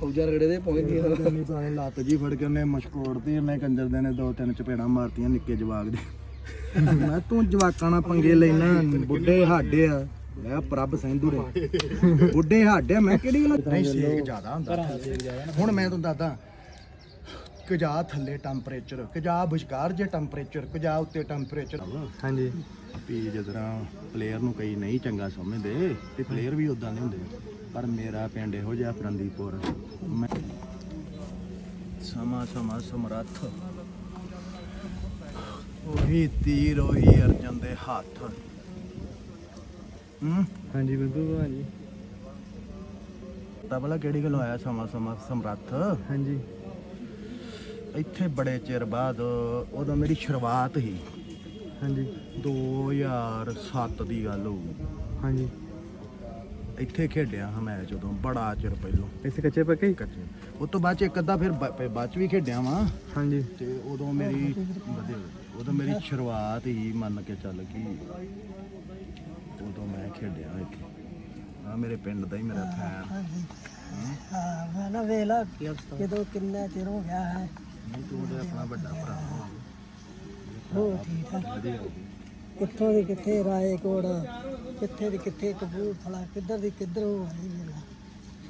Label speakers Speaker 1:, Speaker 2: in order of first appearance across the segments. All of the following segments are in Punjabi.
Speaker 1: ਫੌਜਾਂ ਰਗੜੇ ਦੇ ਪਹੁੰਚ ਗਏ।
Speaker 2: ਨਹੀਂ ਭਾਵੇਂ ਲੱਤ ਜੀ ਫੜ ਕੇ ਉਹਨੇ ਮਸ਼ਕੋੜ ਤੇ ਉਹਨੇ ਕੰਜਰ ਦੇ ਨੇ ਦੋ ਤਿੰਨ ਚਪੇੜਾਂ ਮਾਰਤੀਆਂ ਨਿੱਕੇ ਜਵਾਗ ਦੇ। ਮੈਂ ਤੂੰ ਜਵਾਕਾਂ ਨਾਲ ਪੰਗੇ ਲੈਣਾ ਬੁੱਢੇ ਹਾਡੇ ਆ। ਮੈਂ ਪ੍ਰਭ ਸਿੰਧੂ ਰੇ ਬੁੱਢੇ ਹਾਡੇ ਮੈਂ ਕਿਹੜੀ ਗੱਲ ਨਹੀਂ ਸੇਕ ਜ਼ਿਆਦਾ ਹੁੰਦਾ। ਹੁਣ ਮੈਂ ਤੁਹਾਨੂੰ ਦੱਸਦਾ ਕਜਾ ਥੱਲੇ ਟੈਂਪਰੇਚਰ ਕਜਾ ਵਿਚਕਾਰ ਜੇ ਟੈਂਪਰੇਚਰ ਕਜਾ ਉੱਤੇ ਟੈਂਪਰੇਚਰ
Speaker 3: ਹਾਂਜੀ।
Speaker 2: ਵੀ ਜਦੋਂ ਪਲੇਅਰ ਨੂੰ ਕਈ ਨਹੀਂ ਚੰਗਾ ਸਮਝਦੇ ਤੇ ਪਲੇਅਰ ਵੀ ਉਦਾਂ ਦੇ ਹੁੰਦੇ ਪਰ ਮੇਰਾ ਪਿੰਡ ਇਹੋ ਜਿਹਾ ਫਰੰਦੀਪੁਰ ਮੈਂ ਸਮਾ ਸਮਾ ਸਮਰੱਥ। ਉਹੀ ਤੀਰ ਉਹੀ ਅਰਜਨ ਦੇ ਹੱਥ। ਹੂੰ?
Speaker 3: ਹਾਂਜੀ ਬਿਲਕੁਲ ਭਾਜੀ
Speaker 2: ਤਾਂ ਭਲਾ ਕਿਹੜੀ ਗੱਲ ਆਇਆ ਸਮਾ ਸਮਾ ਸਮਰੱਥ?
Speaker 3: ਹਾਂਜੀ।
Speaker 2: ਇੱਥੇ ਬੜੇ ਚਿਰ ਬਾਅਦ ਉਦੋਂ ਮੇਰੀ ਸ਼ੁਰੂਆਤ ਹੀ।
Speaker 3: ਹਾਂਜੀ।
Speaker 2: 2007 ਦੀ ਗੱਲ ਹੋਊ।
Speaker 3: ਹਾਂਜੀ।
Speaker 2: ਇੱਥੇ ਖੇਡਿਆ ਹਾਂ ਮੈਚ ਉਦੋਂ ਬੜਾ ਚਿਰ ਪਹਿਲੋਂ।
Speaker 3: ਇੱਥੇ ਕੱਚੇ ਪੱਕੇ? ਹੀ?
Speaker 2: ਕੱਚੇ। ਉਸ ਤੋਂ ਬਾਅਦ ਚ ਇੱਕ ਅੱਧਾ ਫਿਰ ਬ- ਬਾਅਦ ਚ ਵੀ ਖੇਡਿਆ ਵਾਂ।
Speaker 3: ਹਾਂਜੀ।
Speaker 2: ਤੇ ਉਦੋਂ ਮੇਰੀ ਵਧੀਆ ਉਦੋਂ ਮੇਰੀ ਸ਼ੁਰੂਆਤ ਹੀ ਮੰਨ ਕੇ ਚੱਲ ਗਈ ਉਦੋਂ ਮੈਂ ਖੇਡਿਆ ਇੱਥੇ। ਆ ਮੇਰੇ ਪਿੰਡ ਦਾ ਹੀ ਮੇਰਾ ਫੈਨ
Speaker 1: ਹਾਂ ਮੈਂ ਨਾ ਵੇਲਾ ਕਿਦੋਂ ਕਿੰਨਾ ਚਿਰ ਹੋ ਗਿਆ ਹੈ।
Speaker 2: ਨਹੀਂ ਤੂੰ ਤੇ ਆਪਣਾ ਵੱਡਾ ਭਰਾ
Speaker 1: ਹੋ। ਠੀਕ ਆ।
Speaker 2: ਵਧੀਆ ਹੋ ਗਿਆ।
Speaker 1: ਕਿੱਥੋਂ ਦੀ ਕਿੱਥੇ ਰਾਏਕੋਟ ਕਿੱਥੇ ਦੀ ਕਿੱਥੇ ਕਪੂਰਥਲਾ ਕਿੱਧਰ ਦੀ ਕਿੱਧਰ ਹੋ ਆਈ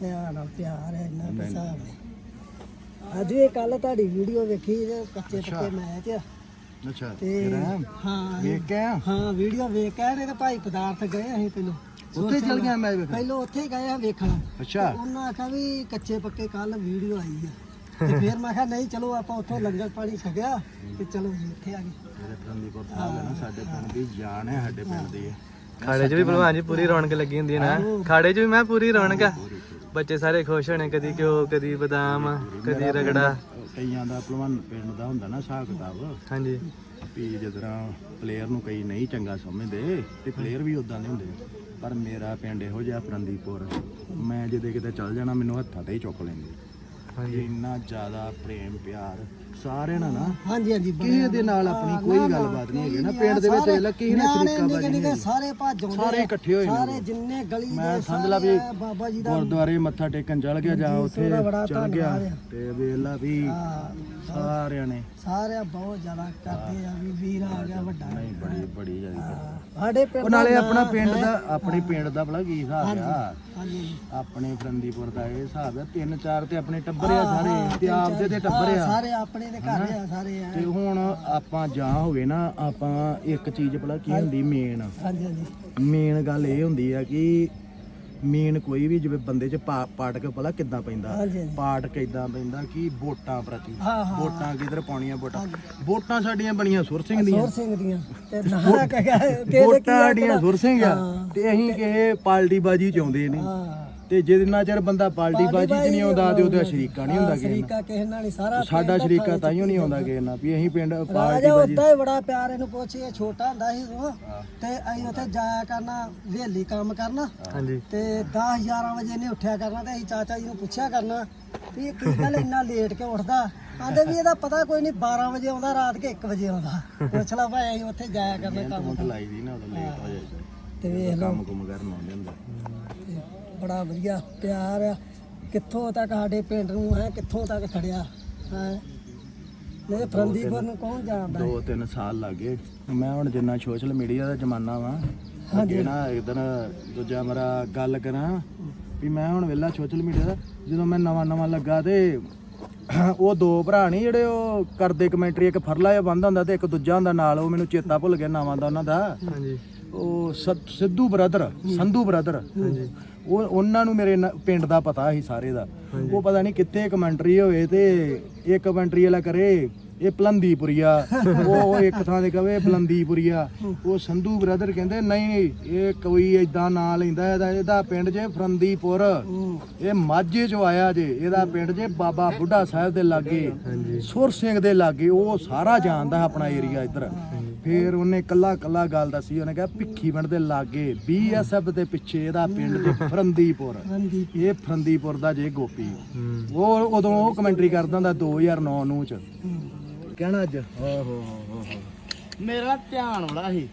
Speaker 1: ਮੇਰਾ ਨਾਲ ਪਿਆਰ ਹੈ ਇੰਨਾ ਕੁ ਹਿਸਾਬ ਹੈ। ਅੱਜ ਵੀ ਕੱਲ ਤੁਹਾਡੀ ਵੀਡੀਓ ਵੇਖੀ ਜੇ ਕੱਚੇ ਪੱਕੇ ਮੈਚ ਆ
Speaker 2: ਅੱਛਾ
Speaker 1: ਤੇ ਹਾਂ।
Speaker 2: ਵੇਖ ਕੇ?
Speaker 1: ਹਾਂ ਵੀਡੀਓ ਵੇਖ ਕੇ ਆਏ ਨੇ ਤੇ ਭਾਈ ਪਦਾਰਥ ਗਏ ਅਸੀਂ ਪਹਿਲੋਂ।
Speaker 2: ਉੱਥੇ ਚੱਲ ਗਿਆ ਮੈਚ ਵੇਖਣ?
Speaker 1: ਪਹਿਲੋਂ ਉੱਥੇ ਗਏ ਆ ਵੇਖਣ।
Speaker 2: ਅੱਛਾ।
Speaker 1: ਉਹਨਾਂ ਆਖਿਆ ਵੀ ਕੱਚੇ ਪੱਕੇ ਕੱਲ ਵੀਡੀਓ ਆਈ ਆ। ਤੇ ਫਿਰ ਮੈਂ ਕਿਹਾ ਨਹੀਂ ਚਲੋ ਆਪਾਂ ਉੱਥੋਂ ਲੰਗਰ ਪਾਣੀ ਛਕਿਆ ਤੇ ਚਲੋ ਜੀ ਇੱਥੇ ਆ ਗਏ।
Speaker 2: ਮੇਰੇ ਫਰੰਦੀਪੁਰ ਸਾਹਿਬ ਹੈ ਨਾ ਸਾਡੇ ਪਿੰਡ ਦੀ ਜਾਨ ਹੈ ਸਾਡੇ ਪਿੰਡ ਦੀ
Speaker 3: ਖਾੜੇ 'ਚ ਵੀ ਭਲਵਾਨ ਜੀ ਪੂਰੀ ਰੌਣਕ ਲੱਗੀ ਹੁੰਦੀ ਹੈ ਨਾ। ਖਾੜੇ 'ਚ ਵੀ ਮੈਂ ਪੂਰੀ ਰੌਣਕ ਆ। ਬੱਚੇ ਸਾਰੇ ਖੁਸ਼ ਹੋਣੇ ਕਦੀ ਘਿਓ ਕਦੀ ਬਦਾਮ ਕਦੀ ਰਗੜਾ।
Speaker 2: ਕਈਆਂ ਦਾ ਭਲਵਾਨ ਪਿੰਡ ਦਾ ਹੁੰਦਾ ਨਾ ਹਿਸਾਬ ਕਿਤਾਬ।
Speaker 3: ਹਾਂਜੀ।
Speaker 2: ਵੀ ਜਦੋਂ ਪਲੇਅਰ ਨੂੰ ਕਈ ਨਹੀਂ ਚੰਗਾ ਸਮਝਦੇ ਤੇ ਪਲੇਅਰ ਵੀ ਉਦਾਂ ਦੇ ਹੁੰਦੇ ਪਰ ਮੇਰਾ ਪਿੰਡ ਇਹੋ ਜਿਹਾ ਫਰੰਦੀਪੁਰ ਮੈਂ ਜਦੋਂ ਕਿਤੇ ਚੱਲ ਜਾਣਾ ਮੈਨੂੰ ਹੱਥਾਂ ਤੇ ਹੀ ਚੁੱਕ ਲੈਂਦੇ।
Speaker 3: ਹਾਂਜੀ।
Speaker 2: ਇੰਨਾ ਜ਼ਿਆਦਾ ਪ੍ਰੇਮ ਪਿਆਰ ਸਾਰਿਆਂ ਨਾਲ ਨਾ।
Speaker 1: ਹਾਂਜੀ ਹਾਂਜੀ
Speaker 2: ਕਿਸੇ ਦੇ ਨਾਲ ਆਪਣੀ ਕੋਈ ਗੱਲਬਾਤ ਨਹੀਂ ਹੈਗੀ ਨਾ। ਪਿੰਡ ਦੇ ਵਿੱਚ ਵੇਲਾ ਕਿਸੇ ਨਾਲ ਸ਼ਰੀਕਾ ਬਾਜੀ ਨਹੀਂ ਹੈਗੀ।
Speaker 1: ਸਾਰੇ ਭੱਜ ਆਉਂਦੇ
Speaker 2: ਸਾਰੇ। ਇਕੱਠੇ ਹੋਏ ਨੇ।
Speaker 1: ਸਾਰੇ ਜਿੰਨੇ ਗਲੀ
Speaker 2: ਮੈਂ ਸਮਝ ਲਾ ਵੀ
Speaker 1: ਬਾਬਾ ਜੀ ਦਾ
Speaker 2: ਗੁਰਦੁਆਰੇ ਮੱਥਾ ਟੇਕਣ ਚੱਲ ਗਿਆ ਜਾਂ ਉੱਥੇ
Speaker 1: ਬੜਾ
Speaker 2: ਚੱਲ ਗਿਆ
Speaker 1: ਧੰਨਵਾਦ ਆ।
Speaker 2: ਤੇ ਵੇਲਾ ਵੀ
Speaker 1: ਹਾਂ,
Speaker 2: ਸਾਰਿਆਂ ਨੇ।
Speaker 1: ਸਾਰੇ ਬਹੁਤ ਜ਼ਿਆਦਾ ਕਰਦੇ ਆ ਵੀ ਵੀਰ ਆ ਗਿਆ ਵੱਡਾ।
Speaker 2: ਨਹੀਂ ਬੜੀ ਬੜੀ
Speaker 1: ਹਾਂ, ਸਾਡੇ ਪਿੰਡ
Speaker 2: ਉਹ ਨਾਲੇ ਆਪਣਾ ਪਿੰਡ ਦਾ ਆਪਣੇ ਪਿੰਡ ਦਾ ਬੜਾ ਕੀ ਹਿਸਾਬ ਆ।
Speaker 1: ਹਾਂਜੀ
Speaker 2: ਆਪਣੇ ਫਰੰਦੀਪੁਰ ਦਾ ਇਹ ਹਿਸਾਬ ਆ। ਤਿੰਨ ਚਾਰ ਤੇ ਆਪਣੇ ਟੱਬਰ ਆ ਸਾਰੇ ਤੇ ਆਪਦੇ ਤੇ ਟੱਬਰ ਆ।
Speaker 1: ਸਾਰੇ ਆਪਣੇ ਦੇ ਘਰ ਆ ਸਾਰੇ ਆ।
Speaker 2: ਤੇ ਹੁਣ ਆਪਾਂ ਜਾਂ ਹੋਵੇ ਨਾ ਆਪਾਂ ਇੱਕ ਚੀਜ਼ ਭਲਾ ਕੀ ਹੁੰਦੀ ਮੇਨ
Speaker 1: ਹਾਂਜੀ ਹਾਂਜੀ।
Speaker 2: ਮੇਨ ਗੱਲ ਇਹ ਹੁੰਦੀ ਆ ਕਿ ਮੇਨ ਕੋਈ ਵੀ ਜਿਵੇਂ ਬੰਦੇ 'ਚ ਪਾਟਕ ਭਲਾ ਕਿੱਦਾਂ ਪੈਂਦਾ?
Speaker 1: ਹਾਂਜੀ ਹਾਂਜੀ।
Speaker 2: ਪਾਟ ਕਿੱਦਾਂ ਪੈਂਦਾ ਕਿ ਵੋਟਾਂ ਪ੍ਰਤੀ? ਵੋਟਾਂ ਕਿਧਰ ਪਾਉਣੀਆਂ ਵੋਟਾਂ? ਵੋਟਾਂ ਸਾਡੀਆਂ ਬਣੀਆਂ ਸੁਰ ਸਿੰਘ ਦੀਆਂ।
Speaker 1: ਸੁਰ ਸਿੰਘ ਦੀਆਂ। ਤੇ ਨਾ ਕਹਿਆ ਕਿਹਦੇ
Speaker 2: ਵੋਟਾਂ ਸਾਡੀਆਂ ਸੁਰ ਸਿੰਘ ਆ। ਤੇ ਅਸੀਂ ਕਿਸੇ ਪਾਰਟੀ ਬਾਜੀ ਚ ਆਉਂਦੇ ਨੇ
Speaker 1: ਹਾਂ।
Speaker 2: ਤੇ ਜਿੰਨਾ ਚਿਰ ਬੰਦਾ ਪਾਰਟੀ ਬਾਜੀ ਚ ਨਹੀਂ ਆਉਂਦਾ ਤੇ ਉਹਦਾ ਸ਼ਰੀਕਾ ਨਹੀਂ ਹੁੰਦਾ ਕਿਸੇ ਨਾਲ।
Speaker 1: ਸ਼ਰੀਕਾ ਕਿਸੇ ਨਾਲ ਨਹੀਂ ਸਾਰਾ
Speaker 2: ਸਾਡਾ ਸ਼ਰੀਕਾ ਤਾਈਓ ਨਹੀਂ ਆਉਂਦਾ ਕਿਸੇ ਨਾਲ ਵੀ ਅਸੀਂ ਪਿੰਡ ਪਾਰਟੀ
Speaker 1: ਰਾਜਾ
Speaker 2: ਬਾਜੀ
Speaker 1: ਉਦਾਂ ਹੀ ਬੜਾ ਪਿਆਰ ਇਹਨੂੰ ਪੁੱਛੇ ਛੋਟਾ ਹੁੰਦਾ ਸੀ ਉਹ ਤੇ ਅਸੀਂ ਉੱਥੇ ਜਾਇਆ ਕਰਨਾ ਵੇਲੀ ਕੰਮ ਕਰਨਾ।
Speaker 3: ਹਾਂਜੀ।
Speaker 1: ਤੇ 10 11 ਵਜੇ ਨੇ ਉੱਠਿਆ ਕਰਨਾ ਤੇ ਅਸੀਂ ਚਾਚਾ ਜੀ ਨੂੰ ਪੁੱਛਿਆ ਕਰਨਾ ਵੀ ਇਹ ਕੀ ਗੱਲ ਇੰਨਾ ਲੇਟ ਕਿਉਂ ਉੱਠਦਾ? ਆਂਦੇ ਵੀ ਇਹਦਾ ਪਤਾ ਕੋਈ ਨਹੀਂ 12 ਵਜੇ ਆਉਂਦਾ ਰਾਤ ਕੇ 1 ਵਜੇ ਆਉਂਦਾ। ਪੁੱਛ ਲਾ ਭਾਈ ਅਸੀਂ ਉੱਥੇ ਜਾਇਆ ਕਰਨਾ ਕੰਮ
Speaker 2: ਲਾਈ ਦੀ ਨਾ ਉਦੋਂ ਲੇਟ ਹੋ ਜਾਈਦਾ।
Speaker 1: ਤੇ ਵੇਖ ਲਓ।
Speaker 2: ਕੰਮ ਕੁਮ ਕਰਨ ਆਉਂਦੇ ਹੁੰਦੇ।
Speaker 1: ਬੜਾ ਵਧੀਆ ਪਿਆਰ ਆ। ਕਿੱਥੋਂ ਤੱਕ ਸਾਡੇ ਪਿੰਡ ਨੂੰ ਹੈ ਕਿੱਥੋਂ ਤੱਕ ਖੜਿਆ ਹੈ। ਨਹੀਂ ਫਰੰਦੀਪੁਰ ਨੂੰ ਕੌਣ ਜਾਣਦਾ?
Speaker 2: ਦੋ ਤਿੰਨ ਸਾਲ ਲੱਗੇ ਮੈਂ ਹੁਣ ਜਿੰਨਾ ਸੋਸ਼ਲ ਮੀਡੀਆ ਦਾ ਜ਼ਮਾਨਾ ਵਾ ਅੱਗੇ ਨਾ ਇੱਕ ਦਿਨ ਦੂਜਾ ਮੇਰਾ ਗੱਲ ਕਰਾਂ ਵੀ ਮੈਂ ਹੁਣ ਵੇਲਾ ਸੋਸ਼ਲ ਮੀਡੀਆ ਦਾ ਜਦੋਂ ਮੈਂ ਨਵਾਂ ਨਵਾਂ ਲੱਗਾ ਤੇ ਉਹ ਦੋ ਭਰਾ ਨਹੀਂ ਜਿਹੜੇ ਉਹ ਕਰਦੇ ਕਮੈਂਟਰੀ ਇੱਕ ਫਰਲਾ ਜਿਹਾ ਬੰਦ ਹੁੰਦਾ ਤੇ ਇੱਕ ਦੂਜਾ ਹੁੰਦਾ ਨਾਲ ਉਹ ਮੈਨੂੰ ਚੇਤਾ ਭੁੱਲ ਗਿਆ ਨਾਵਾਂ ਦਾ ਉਹਨਾਂ ਦਾ।
Speaker 3: ਹਾਂਜੀ।
Speaker 2: ਉਹ ਸਿੱਧੂ ਬ੍ਰਦਰ ਸੰਧੂ ਬ੍ਰਦਰ।
Speaker 3: ਹਾਂਜੀ।
Speaker 2: ਉਹ ਉਹਨਾਂ ਨੂੰ ਮੇਰੇ ਨ- ਪਿੰਡ ਦਾ ਪਤਾ ਸੀ ਸਾਰੇ ਦਾ। ਉਹ ਪਤਾ ਨਹੀਂ ਕਿੱਥੇ ਕਮੈਂਟਰੀ ਹੋਵੇ ਤੇ ਇਹ ਕਮੈਂਟਰੀ ਵਾਲਾ ਕਰੇ ਇਹ ਪਲੰਦੀਪੁਰੀਆ। ਉਹ ਇੱਕ ਥਾਂ ਤੇ ਕਵੇ ਪਲੰਦੀਪੁਰੀਆ। ਉਹ ਸੰਧੂ ਬ੍ਰਦਰ ਕਹਿੰਦੇ ਨਹੀਂ ਨਹੀਂ ਇਹ ਕੋਈ ਏਦਾਂ ਨਾਂ ਲੈਂਦਾ ਇਹਦਾ ਇਹਦਾ ਪਿੰਡ ਜੇ ਫਰੰਦੀਪੁਰ। ਇਹ ਮਾਝੇ ਚੋਂ ਆਇਆ ਜੇ ਇਹਦਾ ਪਿੰਡ ਜੇ ਬਾਬਾ ਬੁੱਢਾ ਸਾਹਿਬ ਦੇ ਲਾਗੇ ਸੁਰ ਸਿੰਘ ਦੇ ਲਾਗੇ ਉਹ ਸਾਰਾ ਜਾਣਦਾ ਆਪਣਾ ਏਰੀਆ ਇੱਧਰ। ਫਿਰ ਉਹਨੇ ਕੱਲਾ ਕੱਲਾ ਗੱਲ ਦੱਸੀ ਉਹਨੇ ਕਿਹਾ ਭਿੱਖੀ ਪਿੰਡ ਦੇ ਲਾਗੇ ਬੀਐਸਐਫ ਦੇ ਪਿੱਛੇ ਇਹਦਾ ਪਿੰਡ ਜੇ ਫਰੰਦੀਪੁਰ।
Speaker 1: ਫਰੰਦੀਪ
Speaker 2: ਇਹ ਫਰੰਦੀਪੁਰ ਦਾ ਜੇ ਗੋਪੀ। ਉਹ ਉਦੋਂ ਉਹ ਕਮੈਂਟਰੀ ਕਰਦਾ ਹੁੰਦਾ 2009 ਨੂੰ ਚ। ਕਹਿਣਾ ਅੱਜ। ਓਹ ਹੋ ਹੋ
Speaker 4: ਮੇਰਾ ਧਿਆਨ ਬੜਾ ਸੀ।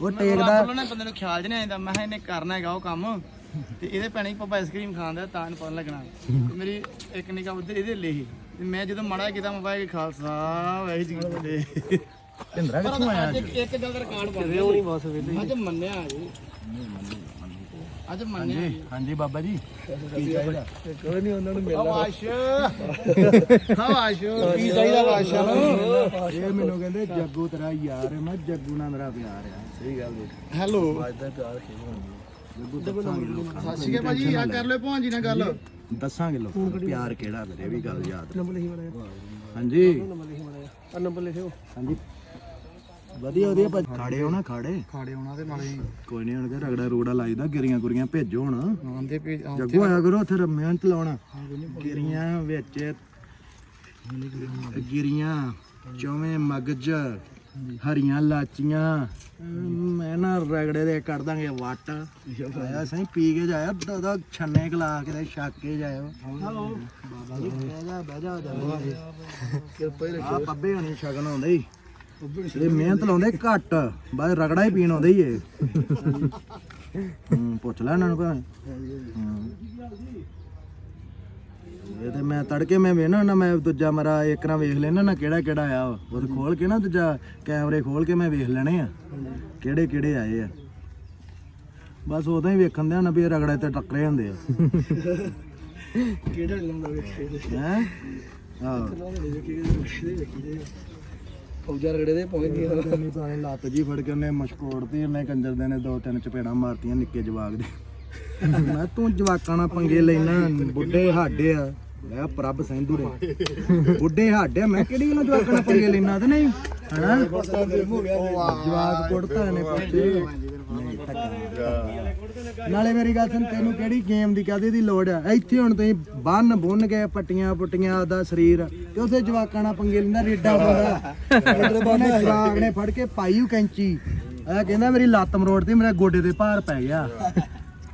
Speaker 2: ਉਹ ਟੇਕਦਾ
Speaker 4: ਉਹਨਾਂ ਬੰਦੇ ਨੂੰ ਖਿਆਲ ਜ ਨਹੀਂ ਆਉਂਦਾ ਮੈਂ ਕਿਹਾ ਇਹਨੇ ਕਰਨਾ ਹੈਗਾ ਉਹ ਕੰਮ। ਤੇ ਇਹਦੇ ਭੈਣੇ ਪਾਪਾ ਆਈਸਕ੍ਰੀਮ ਖਾਂਦਾ ਤਾਂ ਇਹਨੂੰ ਪਤਾ ਲੱਗਣਾ। ਤੇ ਮੇਰੀ ਇੱਕ ਨਿਕਾ ਉਧਰ ਇਹਦੇ ਲੈ ਸੀ। ਤੇ ਮੈਂ ਜਦੋਂ ਮਾੜਾ ਕੀਤਾ ਮੈਂ ਪਾਇਆ ਕਿ ਖਾਲਸਾ ਵੈਸੇ ਜੀ
Speaker 2: ਭਿੰਦਰਾ ਕਿੱਥੋਂ ਆਇਆ
Speaker 4: ਅੱਜ ਇੱਕ ਗੱਲ ਦਾ ਰਿਕਾਰਡ ਬਣ ਗਿਆ ਨਹੀਂ ਬਸ ਵੇਲੇ? ਅੱਜ ਮੰਨਿਆ ਜੀ। ਅੱਜ ਮੰਨਿਆ
Speaker 2: ਹਾਂਜੀ ਹਾਂਜੀ ਬਾਬਾ ਜੀ। ਕੀ ਚਾਹੀਦਾ?
Speaker 3: ਕੋਈ ਨਹੀਂ ਉਹਨਾਂ ਨੂੰ
Speaker 4: ਹਵਾਸ਼ ਹਵਾਸ਼ ਕੀ ਚਾਹੀਦਾ ਵਾਸ਼ਾ ਨੂੰ?
Speaker 2: ਇਹ ਮੈਨੂੰ ਕਹਿੰਦੇ ਜੱਗੂ ਤੇਰਾ ਯਾਰ ਹੈ ਮੈਂ ਜੱਗੂ ਨਾਲ ਮੇਰਾ ਪਿਆਰ ਆ ਸਹੀ ਗੱਲ ਹੈ।
Speaker 4: ਹੈਲੋ।
Speaker 2: ਵੱਜਦਾ ਪਿਆਰ।
Speaker 4: ਸਤਿ ਸ਼੍ਰੀ ਅਕਾਲ ਭਾਜੀ ਆ ਕਰ ਲਿਓ ਭਾਂਜੀ ਨਾਲ ਗੱਲ।
Speaker 2: ਦੱਸਾਂਗੇ ਲੋਕਾਂ ਨੂੰ ਪਿਆਰ ਕਿਹੜਾ ਮੇਰੇ ਵੀ ਗੱਲ ਯਾਦ। ਹਾਂਜੀ।
Speaker 4: ਨੰਬਰ ਲਿਖਿਓ।
Speaker 2: ਹਾਂਜੀ। ਵਧੀਆ ਵਧੀਆ ਭਾਜੀ। ਖਾੜੇ ਹੋ ਨਾ ਖਾੜੇ?
Speaker 4: ਖਾੜੇ ਉਹਨਾਂ ਦੇ ਨਾਲ ਹੀ
Speaker 2: ਕੋਈ ਨਹੀਂ ਹੁਣ ਕਿ ਰਗੜਾ ਰੋੜਾ ਲਾਈਦਾ ਗਿਰੀਆਂ ਗੁਰੀਆਂ ਭੇਜੋ ਹੁਣ।
Speaker 4: ਆਂਦੇ ਪੇ
Speaker 2: ਜੱਗੂ ਆਇਆ ਕਰੋ ਉੱਥੇ ਮਿਹਨਤ ਲਾਉਣਾ ਗਿਰੀਆਂ ਵਿੱਚ ਗਿਰੀਆਂ ਚੌਵੇਂ ਮਗਜ ਹਰੀਆਂ ਲਾਚੀਆਂ। ਮੈਂ ਨਾ ਰਗੜੇ ਦੇ ਕੱਢ ਦਾਂਗੇ ਵੱਟ। ਆਇਆ ਸਹੀ ਪੀ ਕੇ ਜਾਇਆ ਦੋ ਛੰਨੇ ਗਲਾ ਕੇ ਤੇ ਛੱਕ ਕੇ ਜਾਇਓ। ਬਾਬਾ ਜੀ ਬਹਿ ਜਾ ਬਹਿ ਜਾ ਕਿਰਪਾ ਹੀ ਰੱਖਿਓ। ਆ ਪੱਬੇ ਹਣੀ ਸ਼ਗਨ ਆਉਂਦੇ ਹੀ। ਇਹ ਮਿਹਨਤ ਲਾਉਂਦੇ ਘੱਟ ਬਸ ਰਗੜਾ ਹੀ ਪੀਣ ਆਉਂਦੇ ਹੀ ਇਹ। ਹੂੰ, ਪੁੱਛ ਲੈ ਇਹਨਾਂ ਨੂੰ ਭਾਵੇਂ ਹੂੰ। ਇਹ ਤੇ ਮੈਂ ਤੜਕੇ ਮੈਂ ਵੇਖਣਾ ਨਾ ਮੈਂ ਦੂਜਾ ਮਰਾ ਇੱਕ ਨਾ ਵੇਖ ਲੈਣਾ ਨਾ ਕਿਹੜਾ ਕਿਹੜਾ ਆਇਆ ਵਾ। ਉਹ ਤੇ ਖੋਲ ਕੇ ਨਾ ਦੂਜਾ ਕੈਮਰੇ ਖੋਲ ਕੇ ਮੈਂ ਵੇਖ ਲੈਣੇ ਆ ਕਿਹੜੇ ਕਿਹੜੇ ਆਏ ਆ। ਬਸ ਉਦੋਂ ਹੀ ਵੇਖਣ ਦੇ ਨਾ ਵੀ ਇਹ ਰਗੜੇ ਤੇ ਟੱਕਰੇ ਹੁੰਦੇ ਆ।
Speaker 4: ਕਿਹੜਾ ਲੰਦਾ ਵੇਖੇ
Speaker 2: ਹੈ? ਆਹ।
Speaker 4: ਫੌਜਾ ਰਗੜੇ ਦੇ ਪਹੁੰਚਦੀ
Speaker 2: ਨਹੀਂ ਤਾਂ ਲੱਤ ਜੀ ਫੜ ਕੇ ਉਹਨੇ ਮਸ਼ਕੋੜਤੀ ਉਹਨੇ ਕੰਜਰ ਦੇ ਨੇ ਦੋ ਤਿੰਨ ਚਪੇੜਾਂ ਮਾਰਤੀਆਂ ਨਿੱਕੇ ਜਵਾਗ ਦੇ। ਮੈਂ ਤੂੰ ਜਵਾਕਾਂ ਨਾਲ ਪੰਗੇ ਲੈਣਾ ਬੁੱਢੇ ਹਾਡੇ ਆ। ਮੈਂ ਪ੍ਰਭ ਸਿੰਧੂਰੇ। ਬੁੱਢੇ ਹਾਡੇ ਮੈਂ ਕਿਹੜੀ ਗੱਲੋਂ ਜਵਾਕਾਂ ਨਾਲ ਪੰਗੇ ਲੈਣਾ ਤੇ ਨਹੀਂ? ਹਨਾ? ਜਵਾਗ ਕੁੜਤਾ ਨੇ ਪੁੱਛੇ ਨਾਲੇ ਮੇਰੀ ਗੱਲ ਸੁਣ, ਤੈਨੂੰ ਕਿਹੜੀ ਗੇਮ ਦੀ ਕਾਹਦੀ ਦੀ ਲੋੜ ਆ? ਇੱਥੇ ਹੁਣ ਤੁਸੀਂ ਬੰਨ ਬੁੰਨ ਕੇ ਪੱਟੀਆਂ ਪੁੱਟੀਆਂ ਦਾ ਸਰੀਰ ਤੇ ਉਥੇ ਜਵਾਕਾਂ ਨਾਲ ਪੰਗੇ ਲੈਂਦਾ ਰੇਡਾ ਬੰਦਾ ਉਹਨੇ ਜਵਾਕ ਨੇ ਫੜ ਕੇ ਪਾਈ ਉਹ ਕੈਂਚੀ। ਇਹ ਕਹਿੰਦਾ ਮੇਰੀ ਲੱਤ ਮਰੋੜਤੀ ਮੇਰੇ ਗੋਡੇ ਤੇ ਭਾਰ ਪੈ ਗਿਆ।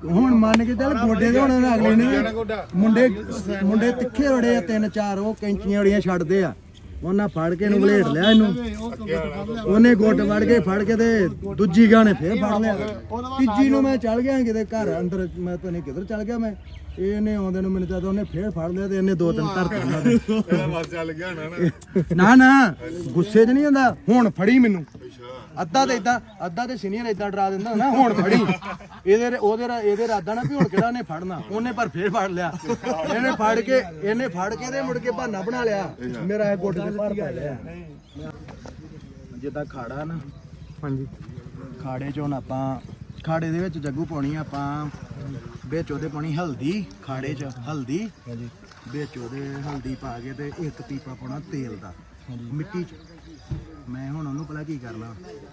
Speaker 2: ਹੁਣ ਮੰਨ ਕੇ ਚੱਲ ਗੋਡੇ ਦੇ ਹੁਣ ਅਗਲੇ ਨੇ ਮੁੰਡੇ ਮੁੰਡੇ ਤਿੱਖੇ ਹੋੜੇ ਆ ਤਿੰਨ ਚਾਰ ਉਹ ਕੈਂਚੀਆਂ ਵਾਲੀਆਂ ਛੱਡਦੇ ਆ। ਉਹਨਾਂ ਫੜ ਕੇ ਇਹਨੂੰ ਵਲੇਟ ਲਿਆ ਇਹਨੂੰ। ਉਹਨੇ ਗੁੱਟ ਵੜ ਕੇ ਫੜ ਕੇ ਤੇ ਦੂਜੀ ਗਾਣੇ ਫੇਰ ਫੜ ਲਿਆ। ਤੀਜੀ ਨੂੰ ਮੈਂ ਚੱਲ ਗਿਆ ਕਿਤੇ ਘਰ ਅੰਦਰ ਮੈਂ ਤਾਂ ਨਹੀਂ ਕਿਧਰ ਚੱਲ ਗਿਆ ਮੈਂ। ਇਹਨੇ ਆਉਂਦੇ ਨੂੰ ਮੈਨੂੰ ਤਾਂ ਉਹਨੇ ਫੇਰ ਫੜ ਲਿਆ ਤੇ ਇਹਨੇ ਦੋ ਤਿੰਨ
Speaker 5: ਬਸ ਚੱਲ ਗਿਆ ਨਾ
Speaker 2: ਨਾ। ਨਾ ਗੁੱਸੇ 'ਚ ਨਹੀਂ ਹੁੰਦਾ ਹੁਣ ਫੜੀ ਮੈਨੂੰ। ਅੱਧਾ ਤੇ ਇਦਾਂ ਅੱਧਾ ਤੇ ਸੀਨੀਅਰ ਇਦਾਂ ਡਰਾ ਦਿੰਦਾ ਨਾ ਹੁਣ ਫੜੀ। ਇਹਦੇ ਉਹਦੇ ਰਾ- ਇਹਦੇ ਰਾਦਾ ਨਾ ਵੀ ਹੁਣ ਕਿਹੜਾ ਨੇ ਫੜਨਾ। ਉਹਨੇ ਪਰ ਫੇਰ ਫੜ ਲਿਆ। ਇਹਨੇ ਫੜ ਕੇ ਇਹਨੇ ਫੜ ਕੇ ਤੇ ਮੁੜ ਕੇ ਬਹਾਨਾ ਬਣਾ ਲਿਆ। ਮੇਰਾ ਇਹ ਗੋਡੇ ਤੇ ਭਾਰ ਪੈ ਲਿਆ ਜਿੱਦਾਂ ਖਾੜਾ ਨਾ
Speaker 3: ਹਾਂਜੀ।
Speaker 2: ਖਾੜੇ 'ਚ ਹੁਣ ਆਪਾਂ ਖਾੜੇ ਦੇ ਵਿੱਚ ਜੱਗੂ ਪਾਉਣੀ ਆਪਾਂ। ਵਿੱਚ ਉਹਦੇ ਪਾਉਣੀ ਹਲਦੀ ਖਾੜੇ 'ਚ ਹਲਦੀ ਹਾਂਜੀ। ਵਿੱਚ ਉਹਦੇ ਹਲਦੀ ਪਾ ਕੇ ਤੇ ਇੱਕ ਪੀਪਾ ਪਾਉਣਾ ਤੇਲ ਦਾ ਮਿੱਟੀ 'ਚ। ਮੈਂ ਹੁਣ ਉਹਨੂੰ ਪਹਿਲਾਂ ਕੀ ਕਰਨਾ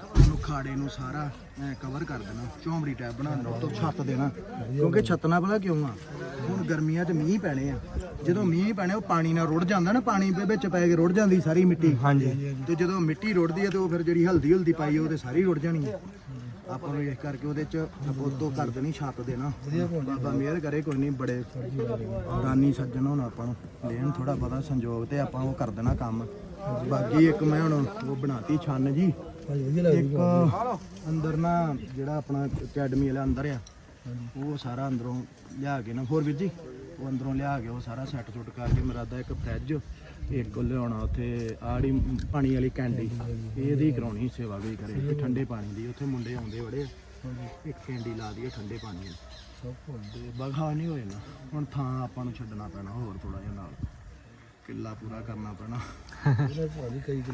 Speaker 2: ਉਹਨੂੰ ਖਾੜੇ ਨੂੰ ਸਾਰਾ ਕਵਰ ਕਰ ਦੇਣਾ ਝੋਂਬੜੀ ਟੈਪ ਬਣਾ ਦੇਣਾ ਉੱਤੋਂ ਛੱਤ ਦੇਣਾ ਕਿਉਂਕਿ ਛੱਤਣਾ ਪਹਿਲਾਂ ਕਿਉਂ ਆ? ਹੁਣ ਗਰਮੀਆਂ 'ਚ ਮੀਂਹ ਪੈਣੇ ਆ। ਜਦੋਂ ਮੀਂਹ ਪੈਣੇ ਉਹ ਪਾਣੀ ਨਾਲ ਰੁੜ ਜਾਂਦਾ ਨਾ ਪਾਣੀ ਦੇ ਵਿੱਚ ਪੈ ਕੇ ਰੁੜ ਜਾਂਦੀ ਸਾਰੀ ਮਿੱਟੀ।
Speaker 3: ਹਾਂਜੀ।
Speaker 2: ਤੇ ਜਦੋਂ ਮਿੱਟੀ ਰੁੜਦੀ ਹੈ ਤੇ ਉਹ ਫਿਰ ਜਿਹੜੀ ਹਲਦੀ ਹਲਦੀ ਪਾਈ ਉਹ ਤੇ ਸਾਰੀ ਰੁੜ ਜਾਣੀ ਹੈ ਆਪਾਂ ਨੂੰ ਇਸ ਕਰਕੇ ਉਹਦੇ ਚ ਉਤੋਂ ਕਰ ਦੇਣੀ ਛੱਤ ਦੇਣਾ ਬਾਬਾ ਮਿਹਰ ਕਰੇ ਕੋਈ ਨਹੀਂ ਬੜੇ ਦਾਨੀ ਸੱਜਣ ਹੋਣ ਆਪਾਂ ਨੂੰ। ਦੇਣ ਥੋੜਾ ਬਹੁਤਾ ਸੰਜੋਗ ਤੇ ਆਪਾਂ ਉਹ ਕਰ ਦੇਣਾ ਕੰਮ। ਬਾਕੀ ਇੱਕ ਮੈਂ ਹੁਣ ਉਹ ਬਣਾਤੀ ਛੰਨ ਜੀ। ਇੱਕ ਅੰਦਰ ਨਾ ਜਿਹੜਾ ਆਪਣਾ ਅਕੈਡਮੀ ਵਾਲਾ ਅੰਦਰ ਆ ਉਹ ਸਾਰਾ ਅੰਦਰੋਂ ਲਿਆ ਕੇ ਨਾ। ਹੋਰ ਵੀਰ ਜੀ ਉਹ ਅੰਦਰੋਂ ਲਿਆ ਕੇ ਉਹ ਸਾਰਾ ਸੈੱਟ ਸੁੱਟ ਕਰਕੇ ਮੇਰਾ ਦਾ ਇੱਕ ਫ੍ਰਿਜ ਇੱਕ ਲਿਆਉਣਾ ਉੱਥੇ ਆੜੀ ਪਾਣੀ ਵਾਲੀ ਕੈਂਡੀ। ਇਹਦੀ ਕਰਾਉਣੀ ਸੇਵਾ ਵੀ ਕਰੇ ਤੇ ਠੰਡੇ ਪਾਣੀ ਦੀ। ਉੱਥੇ ਮੁੰਡੇ ਆਉਂਦੇ ਬੜੇ ਇੱਕ ਕੈਂਡੀ ਲਾ ਦਈਏ ਠੰਡੇ ਪਾਣੀ ਦੀ ਬਗਾ ਨਹੀਂ ਹੋਏ ਨਾ ਹੁਣ ਥਾਂ ਆਪਾਂ ਨੂੰ ਛੱਡਣਾ ਪੈਣਾ ਹੋਰ ਥੋੜਾ ਜਿਹਾ ਨਾਲ। ਕਿੱਲਾ ਪੂਰਾ ਕਰਨਾ ਪੈਣਾ।